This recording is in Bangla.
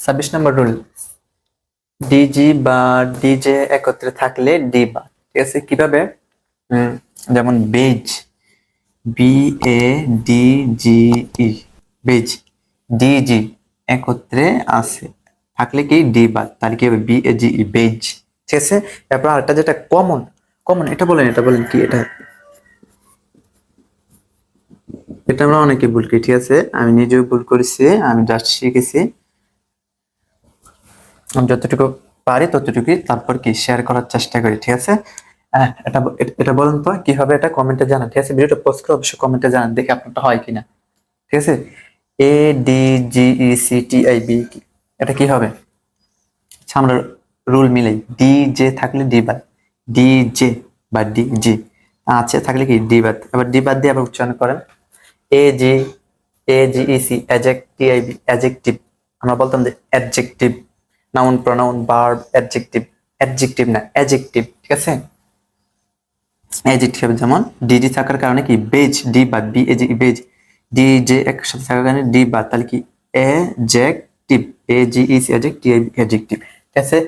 ছাব্বিশ নম্বর রুল। ডিজি বা ডিজে একত্রে থাকলে ডি বা। ঠিক আছে? কীভাবে? যেমন badge. B A D G E badge. DG একত্রে আছে। থাকলে কি? ডি বাদ তাহলে কি হবে? B A G E badge. ঠিক আছে? তারপর আরেকটা যেটা কমন কমন, এটা বলেন এটা বলেন কি? এটা এটা আমরা অনেকে ভুল করি, ঠিক আছে? আমি নিজেও ভুল করেছি, আমি জাস্ট শিখেছি। আমি যতটুকু পারি ততটুকুই তারপর কি শেয়ার করার চেষ্টা করি, ঠিক আছে? এটা এটা- বলুন তো, কীভাবে এটা কমেন্টে জানান, ঠিক আছে? ভিডিওটা পোস্ট করে অবশ্যই কমেন্টে জানান, দেখি আপনারটা হয় কিনা, ঠিক আছে? A D G E C T I V এটা কি হবে? আচ্ছা আমরা রুল মিলাই ডি জে থাকলে ডি বাদ ডি জে বা ডি জি আছে থাকলে কি ডি বাদ, এবার ডি বাদ দিয়ে আবার উচ্চারণ করেন এ জি এ জি ই সি অ্যাজেক্টিভ আমরা বলতাম যে adjective noun pronoun verb adjective adjective না অ্যাজেক্টিভ ঠিক আছে? অ্যাডজেক্টিভ যেমন ডিজি থাকার কারণে কি? বেজ ডি বা B A badge D J একসাথে থাকার কারণে ডি বা তাহলে কি? Adjective A G E C adjective adjective ঠিক আছে?